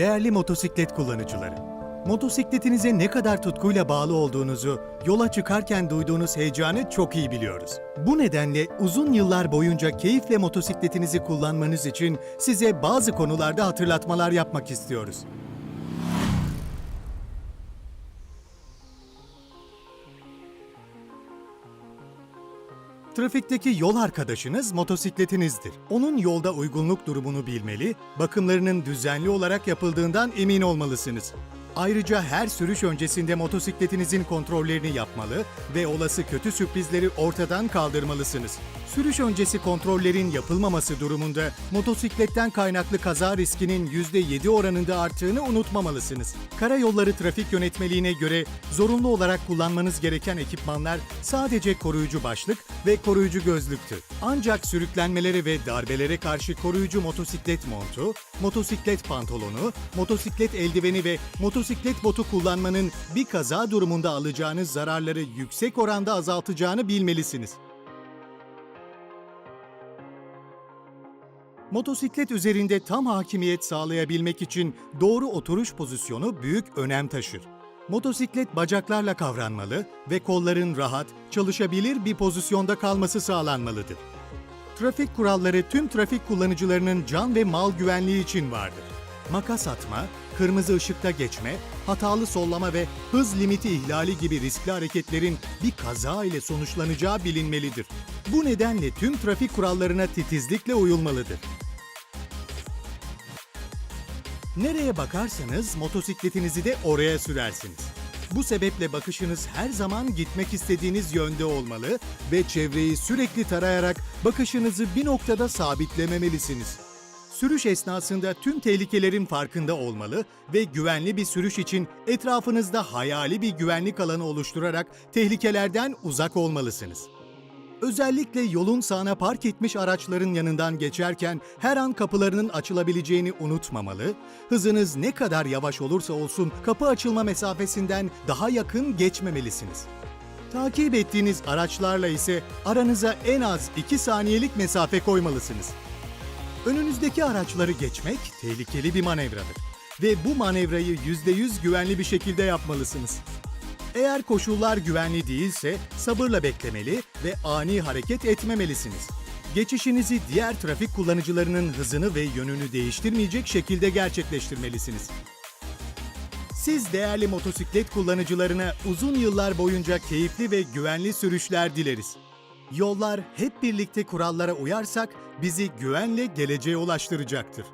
Değerli motosiklet kullanıcıları, motosikletinize ne kadar tutkuyla bağlı olduğunuzu, yola çıkarken duyduğunuz heyecanı çok iyi biliyoruz. Bu nedenle uzun yıllar boyunca keyifle motosikletinizi kullanmanız için size bazı konularda hatırlatmalar yapmak istiyoruz. Trafikteki yol arkadaşınız motosikletinizdir. Onun yolda uygunluk durumunu bilmeli, bakımlarının düzenli olarak yapıldığından emin olmalısınız. Ayrıca her sürüş öncesinde motosikletinizin kontrollerini yapmalı ve olası kötü sürprizleri ortadan kaldırmalısınız. Sürüş öncesi kontrollerin yapılmaması durumunda motosikletten kaynaklı kaza riskinin %7 oranında arttığını unutmamalısınız. Karayolları Trafik Yönetmeliğine göre zorunlu olarak kullanmanız gereken ekipmanlar sadece koruyucu başlık ve koruyucu gözlüktür. Ancak sürüklenmelere ve darbelere karşı koruyucu motosiklet montu, motosiklet pantolonu, motosiklet eldiveni ve motosiklet botu kullanmanın bir kaza durumunda alacağınız zararları yüksek oranda azaltacağını bilmelisiniz. Motosiklet üzerinde tam hakimiyet sağlayabilmek için doğru oturuş pozisyonu büyük önem taşır. Motosiklet bacaklarla kavranmalı ve kolların rahat, çalışabilir bir pozisyonda kalması sağlanmalıdır. Trafik kuralları tüm trafik kullanıcılarının can ve mal güvenliği için vardır. Makas atma, kırmızı ışıkta geçme, hatalı sollama ve hız limiti ihlali gibi riskli hareketlerin bir kaza ile sonuçlanacağı bilinmelidir. Bu nedenle tüm trafik kurallarına titizlikle uyulmalıdır. Nereye bakarsanız motosikletinizi de oraya sürersiniz. Bu sebeple bakışınız her zaman gitmek istediğiniz yönde olmalı ve çevreyi sürekli tarayarak bakışınızı bir noktada sabitlememelisiniz. Sürüş esnasında tüm tehlikelerin farkında olmalı ve güvenli bir sürüş için etrafınızda hayali bir güvenlik alanı oluşturarak tehlikelerden uzak olmalısınız. Özellikle yolun sağına park etmiş araçların yanından geçerken her an kapılarının açılabileceğini unutmamalı, hızınız ne kadar yavaş olursa olsun kapı açılma mesafesinden daha yakın geçmemelisiniz. Takip ettiğiniz araçlarla ise aranıza en az 2 saniyelik mesafe koymalısınız. Önünüzdeki araçları geçmek tehlikeli bir manevradır ve bu manevrayı %100 güvenli bir şekilde yapmalısınız. Eğer koşullar güvenli değilse sabırla beklemeli ve ani hareket etmemelisiniz. Geçişinizi diğer trafik kullanıcılarının hızını ve yönünü değiştirmeyecek şekilde gerçekleştirmelisiniz. Siz değerli motosiklet kullanıcılarına uzun yıllar boyunca keyifli ve güvenli sürüşler dileriz. Yollar hep birlikte kurallara uyarsak bizi güvenle geleceğe ulaştıracaktır.